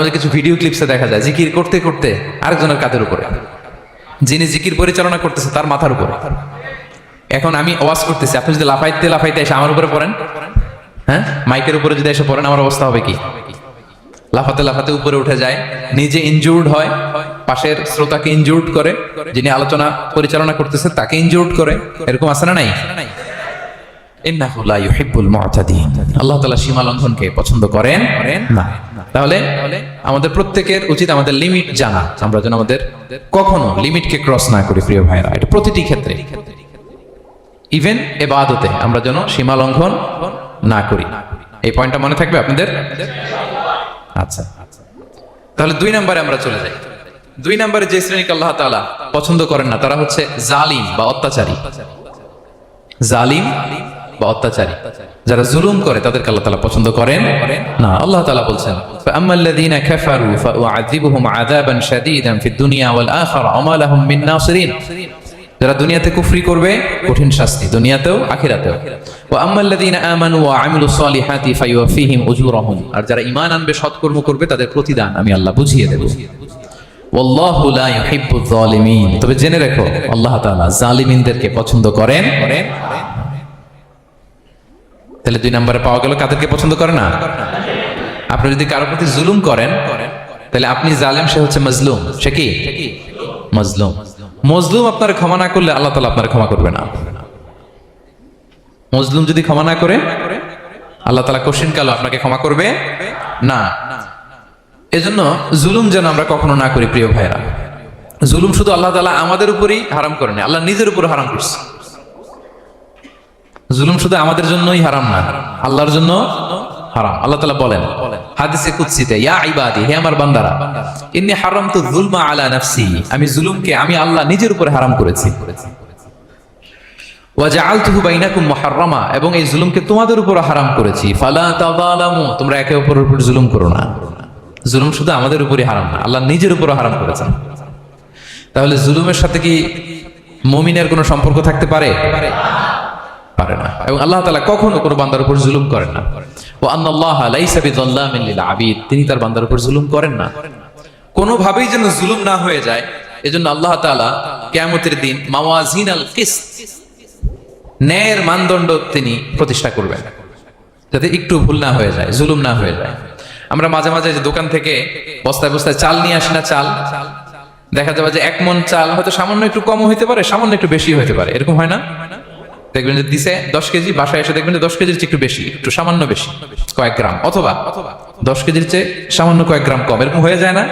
আমাদের কিছু ভিডিও ক্লিপসে দেখা যায়, জিকির করতে করতে আরেকজনের কাঁধের উপরে। যিনি জিকির পরিচালনা করতেছে, তার মাথার উপরে। এখন আমি ওয়াজ করতেছি, আপনি যদি লাফাইতে লাফাইতে এসে আমার উপরে পড়েন হ্যাঁ? মাইকের উপরে যদি এসে পড়েন, আমার অবস্থা হবে কি? লাফাতে লাফাতে উপরে উঠে যায়, নিজে ইনজুর্ড হয়, পাশের শ্রোতাকে ইনজুর্ড করে, যিনি আলোচনা পরিচালনা করতেছে, তাকে ইনজুর্ড করে। এরকম আছে না নাই? আল্লাহ তাআলা সীমা লঙ্ঘনকে পছন্দ করেন না। তাহলে আমাদের প্রত্যেকের উচিত আমাদের লিমিট জানা। আমরা যেন আমাদের কখনো লিমিটকে ক্রস না করি, প্রিয় ভাইরা এটা প্রতিটি ক্ষেত্রে। ইভেন এবাদতে আমরা যেন সীমা লঙ্ঘন না করি। এই পয়েন্টটা মনে থাকবে আপনাদের? আচ্ছা। তাহলে দুই নম্বরে আমরা চলে যাই। দুই নম্বরে যে শ্রেণীকে আল্লাহ তাআলা পছন্দ করেন না, তারা হচ্ছে জালিম বা অত্যাচারী। জালিম বা অত্যাচারী যারা জুলুম করে তাদেরকে আল্লাহ তাআলা পছন্দ করেন না আল্লাহ তাআলা বলছেন فأما الذين كفروا فأعذبهم عذابا شديدا في الدنيا والآخرة وما لهم من ناصرين যারা দুনিয়াতে কুফরি করবে কঠিন শাস্তি দুনিয়াতেও আখিরাতেও ওয়া আম্মাল্লাযীনা আমানু ওয়া আমিলুস সালিহাতি ফায়ুওয়াফিহিম উজুরাহুম আর যারা ঈমান আনবে সৎকর্ম করবে তাদের প্রতিদান আমি আল্লাহ বুঝিয়ে দেব ওয়াল্লাহু লা ইউহিব্বুয যালিমিন তবে জেনে রাখো আল্লাহ তাআলা জালিমিনদেরকে পছন্দ করেন তাহলে দুই নম্বরে পাওয়া গেল কাদেরকে পছন্দ করে না? আপনি যদি কারোর প্রতি জুলুম করেন, তাহলে আপনি জালেম, সে হচ্ছে মজলুম। সে কি? মজলুম। মজলুম আপনার ক্ষমা না করলে আল্লাহ তালা আপনার ক্ষমা করবে না। মজলুম যদি ক্ষমা না করে, আল্লাহ তালা কোশ্চিন কালো আপনাকে ক্ষমা করবে না। এজন্য জুলুম যেন আমরা কখনো না করি, প্রিয় ভাইরা জুলুম শুধু আল্লাহ তালা আমাদের উপরই হারাম করেনি আল্লাহ নিজের উপর হারাম করছে। জুলুম শুধু আমাদের জন্যই হারাম না, আল্লাহর জন্য হারাম। আল্লাহ তালা বলেন, হাদিসে কুৎসিতে ইয়া ইবাদি, হে আমার বান্দারা, ইন্নি হারাম তো জুলমা আলা নাফসি, আমি জুলুমকে আমি আল্লাহ নিজের উপরে হারাম করেছি। এবং এই জুলুমকে তোমাদের উপর হারাম করেছি। ফালা তোমরা একে অপরের উপর জুলুম করো না। জুলুম শুধু আমাদের উপরই হারাম না, আল্লাহ নিজের উপর হারাম করেছেন। তাহলে জুলুমের সাথে কি মুমিনের কোনো সম্পর্ক থাকতে পারে? পারে না। এবং আল্লাহ তাআলা কখনো কোনো বান্দার উপর জুলুম করেন না। ও আন্নাল্লাহ আবিদ, তিনি তার বান্দার উপর জুলুম করেন না। কোনোভাবেই যেন জুলুম না হয়ে যায়, এজন্য আল্লাহ তাআলা কিয়ামতের দিন মাওয়াজিন আল কিসত, ন্যায়ের মানদণ্ড তিনি প্রতিষ্ঠা করবেন। যাতে একটু ভুল না হয়ে যায়, জুলুম না হয়ে যায়। আমরা মাঝে মাঝে যে দোকান থেকে বস্তায় বস্তায় চাল নিয়ে আসি না চাল, দেখা যাবে যে এক মন চাল হয়তো সামান্য একটু কম হইতে পারে, সামান্য একটু বেশি হইতে পারে। এরকম হয় না? দেখবেন যে দিছে দশ কেজি বাসায় এসে দেখবেন যে দশ কেজির চেয়ে একটু বেশি একটু সামান্য বেশি কয়েক গ্রাম অথবা দশ কেজির চেয়ে সামান্য কয়েক গ্রাম কম এরকম হয়ে যায় না?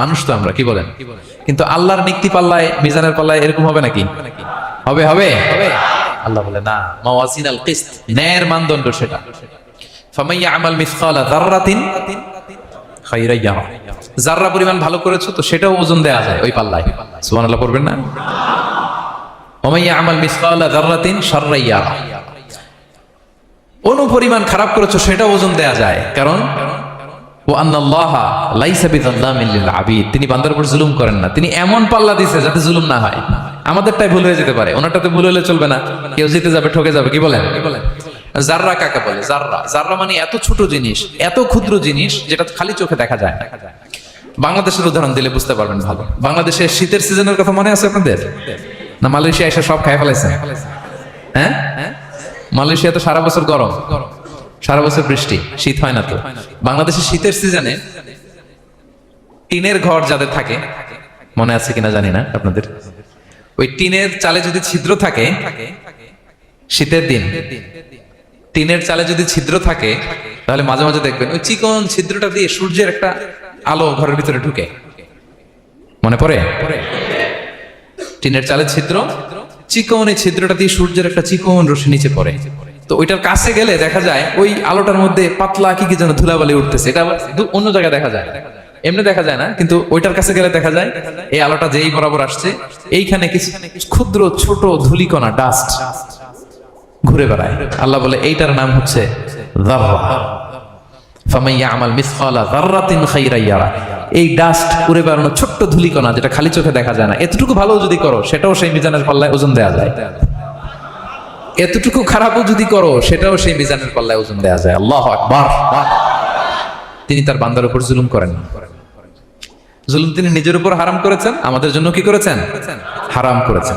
মানুষ তো আমরা কি বলেন? কিন্তু আল্লাহর নিক্তি পাল্লায় মিজানের পাল্লায় এরকম হবে নাকি? হবে হবে? আল্লাহ বলে না মাওয়াজিন আল কিস্ত। ন্যায়ের মানদণ্ড সেটা। ফামাইয়া আমাল মিসকালা যাররাতিন খাইরা ইয়ারা যাররা পরিমাণ ভালো করেছ তো সেটাও ওজন দেয়া যায় ওই পাল্লায়। সুবহানাল্লাহ পড়বেন না? ওমাইয়া আমাল মিসকালা যাররাতিন শাররা ইয়ারা অনু পরিমাণ খারাপ করেছ, সেটা ওজন দেয়া যায়। কারণ, ও আন্নাল্লাহ আবিদ তিনি বান্দার উপর জুলুম করেন না। তিনি এমন পাল্লা দিছে যাতে জুলুম না হয়। আমাদেরটাই ভুল হয়ে যেতে পারে। ওনারটাতে ভুল হলে চলবে না। কেউ জিতে যাবে, ঠকে যাবে, কি বলেন? কি বলেন জাররা কাকে বলে? জাররা জাররা মানে এত ছোট জিনিস, এত ক্ষুদ্র জিনিস, যেটা খালি চোখে দেখা যায় না। বাংলাদেশের উদাহরণ দিলে বুঝতে পারবেন ভালো। বাংলাদেশের শীতের সিজনের কথা মনে আছে আপনাদের? না, মালয়েশিয়া এসে সব খাই ফেলাইছে। হ্যাঁ? মালয়েশিয়া তো সারা বছর গরম। সারা বছর বৃষ্টি। শীত হয় না তো। বাংলাদেশের শীতের সিজনে টিনের ঘর যাদের থাকে, মনে আছে কিনা জানি না আপনাদের। ওই টিনের চালে যদি ছিদ্র থাকে, শীতের দিন, টিনের চালে যদি ছিদ্র থাকে, তাহলে মাঝে মাঝে দেখবেন ওই চিকন ছিদ্রটা দিয়ে সূর্যের একটা আলো ঘরের ভিতরে ঢুকে। মনে পড়ে? টিনের চালের ছিদ্র। চিকন এই ছিদ্রটা দিয়ে সূর্যের একটা চিকন রশ্মি নিচে পড়ে। তো ওইটার কাছে গেলে দেখা যায় ওই আলোটার মধ্যে পাতলা কি কি যেন ধুলাবালি উঠতেছে। এটা অন্য জায়গায় দেখা যায়। এমনি দেখা যায় না, কিন্তু ওইটার কাছে গেলে দেখা যায় এই আলোটা যেই বরাবর আসছে, এইখানে কিছু ক্ষুদ্র ছোট ধুলিকণা ডাস্ট ঘুরে বেড়ায়। আল্লাহ বলে, এইটার নাম হচ্ছে এই ডাস্ট উড়ে বেড়ানো ছোট্ট ধুলিকণা যেটা খালি চোখে দেখা যায় না। এতটুকু ভালো যদি করো, সেটাও সেই মিজানের পাল্লায় ওজন দেওয়া যায়। এতটুকু খারাপও যদি করো, সেটাও সেই মিজানের পাল্লায় ওজন দেওয়া যায়। আল্লাহ আকবার। তিনি তার বান্দার উপর জুলুম করেন। জুলুম তিনি নিজের উপর হারাম করেছেন। আমাদের জন্য কি করেছেন? হারাম করেছেন।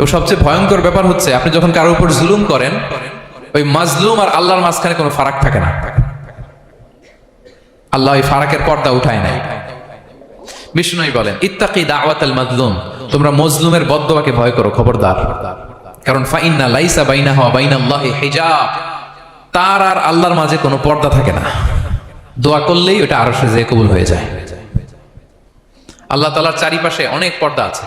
ও সবচেয়ে ভয়ঙ্কর ব্যাপার হচ্ছে, আপনি যখন কারোর উপর জুলুম করেন, ওই মাজলুম আর আল্লাহর মাঝখানে কোনো ফারাক থাকে না। আল্লাহ ওই ফারাকের পর্দা উঠায় নাই বিষ্ণুই বলেন, ইত্তাকি দাওয়াতাল মাজলুম। তোমরা মজলুমের বদদোয়াকে ভয় করো, খবরদার। কারণ ফাইন্না লাইসা বাইনা হওয়া বাইনাল্লাহি হিজাব। তার আর আল্লাহর মাঝে কোনো পর্দা থাকে না। দোয়া করলেই ওটা আরও সে কবুল হয়ে যায়। আল্লাহ তালার চারিপাশে অনেক পর্দা আছে।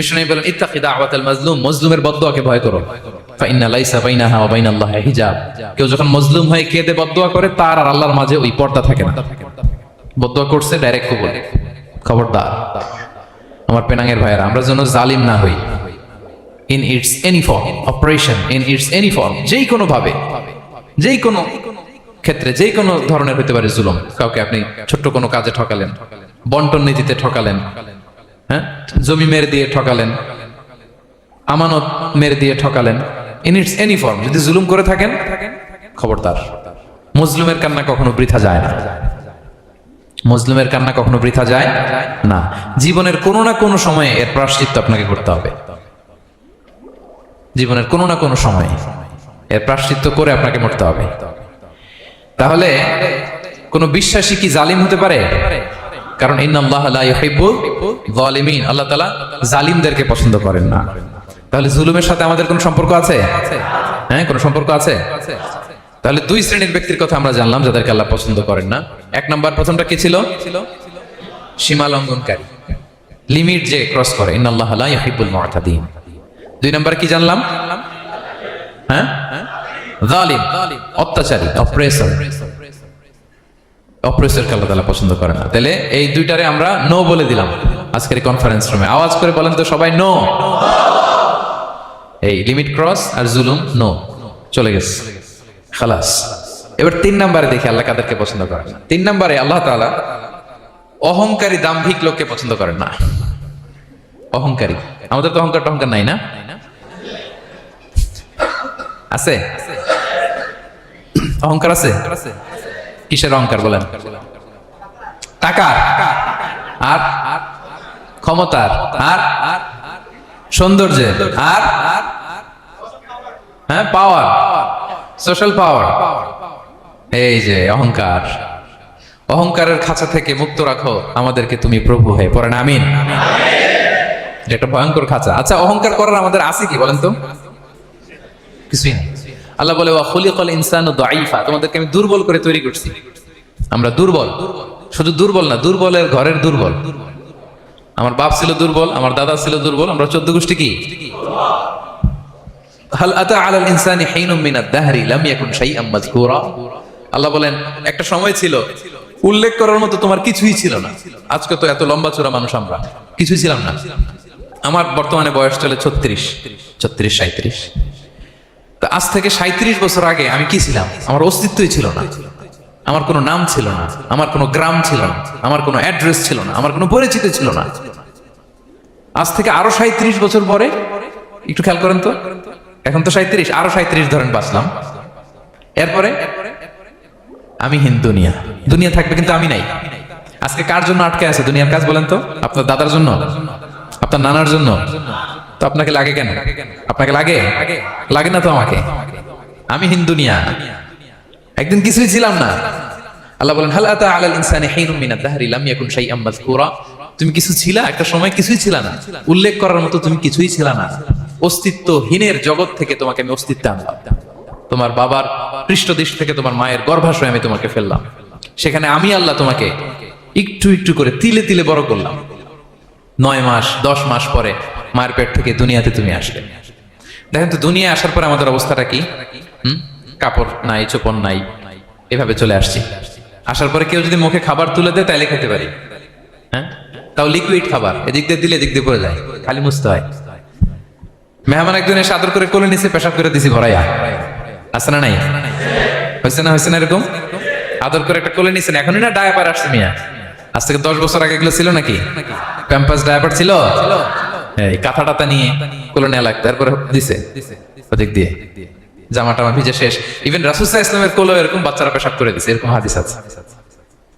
বিষ্ণু বলেন, ইত্তাকি দাওয়াতাল মাজলুম, মজলুমের বদদোয়াকে ভয় করো। ফাইন্না লাইসা বাইনাহা ওয়া বাইনাল্লাহি হিজাব। কেউ যখন মজলুম হয়ে কেঁদে বদদোয়া করে, তার আর আল্লাহর মাঝে ওই পর্দা থাকে না। বদদোয়া করছে ডাইরেক্ট কবুল। খবরদার। আমার পেনাঙ্গের ভাইয়েরা, আমরা যেন জালিম না হই। In its any form operation in its any form যেই কোনো ভাবে যেই কোনো ক্ষেত্রে যেই কোনো ধরনের হতে পারে জুলুম। কাউকে আপনি ছোট্ট কোনো কাজে ঠকালেন, বন্টন নীতিতে ঠকালেন হ্যাঁ? জমি মেরে দিয়ে ঠকালেন। আমানত মেরে দিয়ে ঠকালেন। ইন ইটস এনি ফর্ম যদি জুলুম করে থাকেন, খবরদার। মুসলিমের কান্না কখনো বৃথা যায় না। মুসলিমের কান্না কখনো বৃথা যায় না। জীবনের কোনো না কোনো সময়ে এর প্রাশ্চিত্য আপনাকে করতে হবে। জীবনের কোনো না কোনো সময়ে এর প্রাশ্চিত্য করে আপনাকে মরতে হবে। তাহলে কোন বিশ্বাসী কি জালিম হতে পারে? কারণ আল্লাহ তাআলা জালিমদেরকে পছন্দ করেন না। তাহলে জুলুমের সাথে আমাদের কোন সম্পর্ক আছে? হ্যাঁ কোনো সম্পর্ক আছে? তাহলে দুই শ্রেণির ব্যক্তির কথা আমরা জানলাম, যাদেরকে আল্লাহ পছন্দ করেন না। এক নম্বর প্রথমটা কি ছিল? সীমা লঙ্ঘনকারী লিমিট যে ক্রস করে, ইন্নাল্লাহ লা ইউহিব্বুল মুআতাদিন দুই নম্বর কি জানলাম? হ্যাঁ? অত্যাচারী অপ্রেসর অপ্রেসরকে আল্লাহ তাআলা পছন্দ করে না। তাহলে এই দুইটারে আমরা নো বলে দিলাম আজকের কনফারেন্স রুমে আওয়াজ করে বলেন তো সবাই নো এই লিমিট ক্রস আর জুলুম নো চলে গেছে। খালাস। এবার তিন নাম্বারে দেখি আল্লাহ কাদেরকে পছন্দ করেন তিন নাম্বারে আল্লাহ তাআলা অহংকারী দাম্ভিক লোককে পছন্দ করেন না। অহংকারী। আমাদের তো অহংকার টহংকার নাই না? আছে? অহংকার আছে? কিসের অহংকার বলেন? টাকা। আর? ক্ষমতার। আর? সৌন্দর্যের। আর? হ্যাঁ পাওয়ার সোশ্যাল পাওয়ার এই যে অহংকার। অহংকারের খাঁচা থেকে মুক্ত রাখো। আমাদেরকে তুমি প্রভু হয়ে পড়েন। আমিন। একটা ভয়ঙ্কর খাঁচা। আচ্ছা অহংকার করার আমাদের আছে কি বলেন তো? কিছুই নেই। আল্লাহ বলে, ওয়া খুলিকাল ইনসানু দাঈফা। তোমাদেরকে আমি দুর্বল করে তৈরি করছি। আমরা দুর্বল। শুধু দুর্বল না, দুর্বলের ঘরের দুর্বল। আমার বাপ ছিল দুর্বল, আমার দাদা ছিল দুর্বল। আমরা চোদ্দ গোষ্ঠী কি? হাল আতা আলাল ইনসানি হিনুম মিনাদ দাহরি, লাম ইয়াকুন শাইআম মাযকুরা আল্লাহ বলেন, একটা সময় ছিল, উল্লেখ করার মতো তোমার কিছুই ছিল না। আজকে তো এত লম্বা চূড়া মানুষ আমরা, কিছুই ছিলাম না। আমার বর্তমানে বয়স চলে ছত্রিশ ছত্রিশ সাঁত্রিশ তা আজ থেকে সাঁত্রিশ বছর আগে আমি কি ছিলাম? আমার অস্তিত্বই ছিল না। আমার কোনো নাম ছিল না। আমার কোনো গ্রাম ছিল না। আমার কোনো অ্যাড্রেস ছিল না। আমার কোনো পরিচিত ছিল না। আজ থেকে আরও সাঁত্রিশ বছর পরে, একটু খেয়াল করেন তো। এখন তো সাঁত্রিশ আরও সাঁত্রিশ ধরেন বাঁচলাম। এরপরে আমি হিন্দু দুনিয়া। দুনিয়া থাকবে কিন্তু আমি নাই। আজকে কার জন্য আটকে আছে দুনিয়ার কাজ বলেন তো? আপনার দাদার জন্য? আপনার নানার জন্য? তো আপনাকে লাগে কেন? আপনাকে লাগে? লাগে না তো আমাকে? আমি হিন দুনিয়া একদিন কিছুই ছিলাম না। আল্লাহ বলেন তুমি কিছু একটা সময় কিছুই ছিল না। উল্লেখ করার মতো তুমি কিছুই ছিল না। অস্তিত্বহীনের জগৎ থেকে তোমাকে আমি অস্তিত্ব আনলাম। তোমার বাবার পৃষ্ঠদেশ থেকে তোমার মায়ের গর্ভাশয়ে আমি তোমাকে ফেললাম। সেখানে আমি আল্লাহ তোমাকে একটু একটু করে তিলে তিলে বড় করলাম। নয় মাস, দশ মাস পরে মায়ের পেট থেকে দুনিয়াতে তুমি আসলে দেখেন তো, দুনিয়া আসার পর আমাদের অবস্থাটা কি? কাপড় নাই চোপন নাই, এভাবে চলে আসছি। আসার পরে কেউ যদি মুখে খাবার তুলে দেয়, তাইলে খেতে পারি। হ্যাঁ? তাও লিকুইড খাবার, এদিক দিয়ে দিলে এদিক দিয়ে পড়ে যায়, খালি মুছতে হয়। মেহমান একজন এসে আদর করে কোলে নিচে পেশাব করে দিছি, ভরাইয়া। আছে না নাই? হয়েছে না হয়েছে না এরকম? আদর করে একটা কোলে নিছেন, এখনই না ডায়াপার আসছে মিয়া। আজ থেকে দশ বছর আগে এগুলো ছিল নাকি? প্যাম্পাস ডায়াপার ছিল? এই কাঁথা টাতা নিয়ে কোলে নেওয়া তারপরে দিছে। ওদিক দিয়ে। ভিজে শেষ। ইভেন রাসুসা ইসলামের কোলো এরকম বাচ্চারা পেশাব করে দিছে। এরকম হাদিস আছে।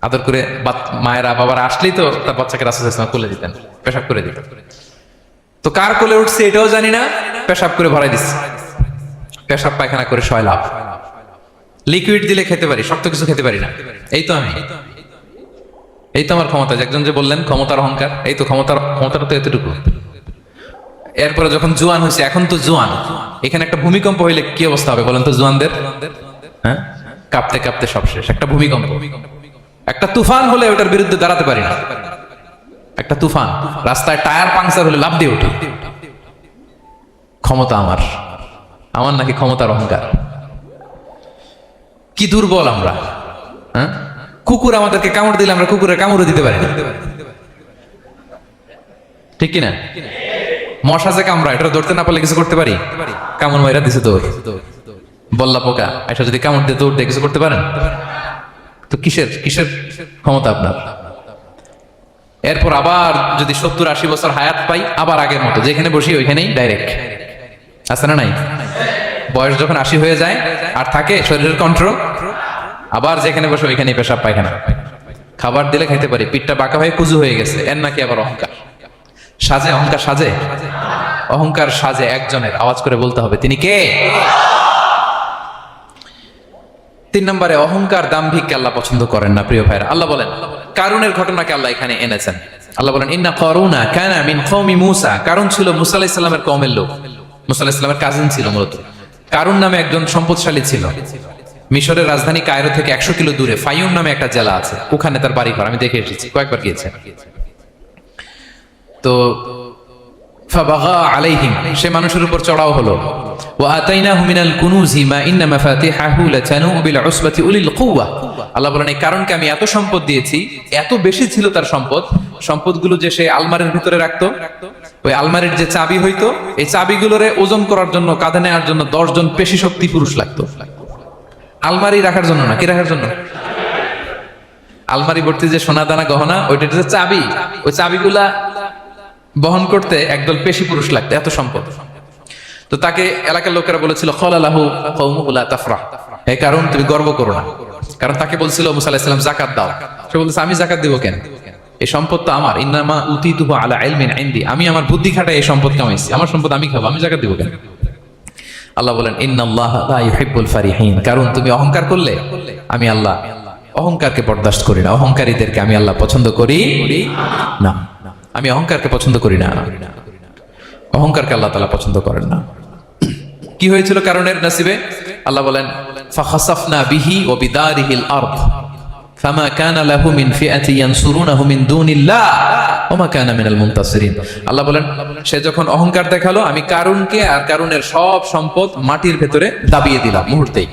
আদর করে মায়েরা আসলেই তো তার বাচ্চাকে রাসুসা ইসলাম কোলে দিতেন। পেশাব করে দিতেন। তো কার কোলে উঠছে এটাও জানি না। পেশাব করে ভরাই দিচ্ছে পেশাব পায়খানা করে ছয় লাভ। লিকুইড দিলে খেতে পারি, শক্ত কিছু খেতে পারি না। এই তো আমি। এই তো আমার ক্ষমতা। একজন যে বললেন, ক্ষমতার অহংকার, এই তো ক্ষমতার, ক্ষমতাটা তো এতটুকু। এরপরে যখন জোয়ান হয়েছে, এখন তো জোয়ান। এখানে একটা ভূমিকম্প হইলে কি অবস্থা হবে বলেন তো জোয়ানদের? হ্যাঁ? কাঁপতে কাঁপতে সব শেষ। একটা ভূমিকম্প। একটা তুফান হলে ওটার বিরুদ্ধে দাঁড়াতে পারি না। একটা তুফান। রাস্তায় টায়ার, পাংচার হলে লাভ দিয়ে উঠি। ক্ষমতা আমার। আমার নাকি ক্ষমতার অহংকার। কি দুর্বল আমরা। হ্যাঁ? কুকুর আমাদেরকে কামড় দিলে আমরা কুকুরের কামড়ও দিতে পারি ঠিক কিনা? মশা যে কামড়া এটা ধরতে না পারলে কিছু করতে পারি? কামড় মাইরা দিছে দৌড় বল্লা পোকা এটা যদি কামড় দিয়ে দৌড় দিয়ে কিছু করতে পারেন? তো কিসের কিসের ক্ষমতা আপনার? এরপর আবার যদি সত্তর আশি বছর হায়াত পাই, আবার আগের মতো, যেখানে বসি ওইখানেই ডাইরেক্ট আছে না নাই? বয়স যখন আশি হয়ে যায়, আর থাকে শরীরের কন্ট্রোল আবার যেখানে বসে ওইখানেই পেশাব পায়খানা। খাবার দিলে খাইতে পারি, পিঠটা বাঁকা হয়ে কুজু হয়ে গেছে, এর নাকি আবার অহংকার? সাজে অহংকার সাজে? অহংকার সাজে একজনের আওয়াজ করে বলতে হবে, তিনি কে? তিন নম্বরে, অহংকার দাম্ভিককে আল্লাহ পছন্দ করেন না, প্রিয় ভাইরা আল্লাহ বলেন, কারুনের ঘটনাকে আল্লাহ এখানে এনেছেন। আল্লাহ বলেন, ইন্না করুনা কানা মিন কওমি মুসা। কারণ ছিল মুসা আলাইহিস সালামের কওমের লোক। মুসা আলাইহিস সালামের কাজিন ছিল মূলত। কারুন নামে একজন সম্পদশালী ছিল। মিশরের রাজধানী কায়রো থেকে একশো কিলো দূরে ফাইউম নামে একটা জেলা আছে। ওখানে তার বাড়ি ঘর আমি দেখে এসেছি, কয়েকবার গিয়েছে। তো সে মানুষের উপর চড়াও হলো। আল্লাহ বলেন আমি এত সম্পদ দিয়েছি, এত বেশি ছিল তার সম্পদ, সম্পদগুলো যে সে আলমারির ভিতরে রাখতো, ওই আলমারির যে চাবি হইতো, এই চাবিগুলোরে ওজন করার জন্য, কাঁধে নেওয়ার জন্য দশজন পেশি শক্তি পুরুষ লাগতো। আলমারি রাখার জন্য না, কি রাখার জন্য? আলমারি ভর্তি যে সোনা দানা গহনা, ওইটা চাবি, ওই চাবিগুলা বহন করতে একদল পেশি পুরুষ লাগতো, এত সম্পদ। তো তাকে এলাকার লোকেরা বলেছিল, খলালাহু কৌমুলা তাফরা এই কারণ তুমি গর্ব করো না। কারণ তাকে বলছিল, মুসা আলাহিসাম জাকাত দাও। সে বলছে, আমি জাকাত দিব কেন? এই সম্পদ তো আমার। ইন্নামা উতি আলা ইলমিন ইনদি। আমি আমার বুদ্ধি খাটাই এই সম্পদ কামাইছি। আমার সম্পদ আমি খাব, আমি জাকাত দিব কেন? আল্লাহ বলেন, ইন্নাল্লাহ লা ইউহিব্বুল ফারিহিন। কারণ তুমি অহংকার করলে, আমি আল্লাহ অহংকারকে বরদাস্ত করি না। অহংকারীদেরকে আমি আল্লাহ পছন্দ করি না। আমি অহংকারকে পছন্দ করি না। অহংকারকে আল্লাহ তালা পছন্দ করেন না। কি হয়েছিল কারণের নাসিবে? আল্লাহ বলেন, ফাখাসাফনা বিহি ফামা কানা কানা মিনাল আল্লাহ বলেন, সে যখন অহংকার দেখাল, আমি কারুনকে আর কারুনের সব সম্পদ মাটির ভেতরে দাবিয়ে দিলাম মুহূর্তেই।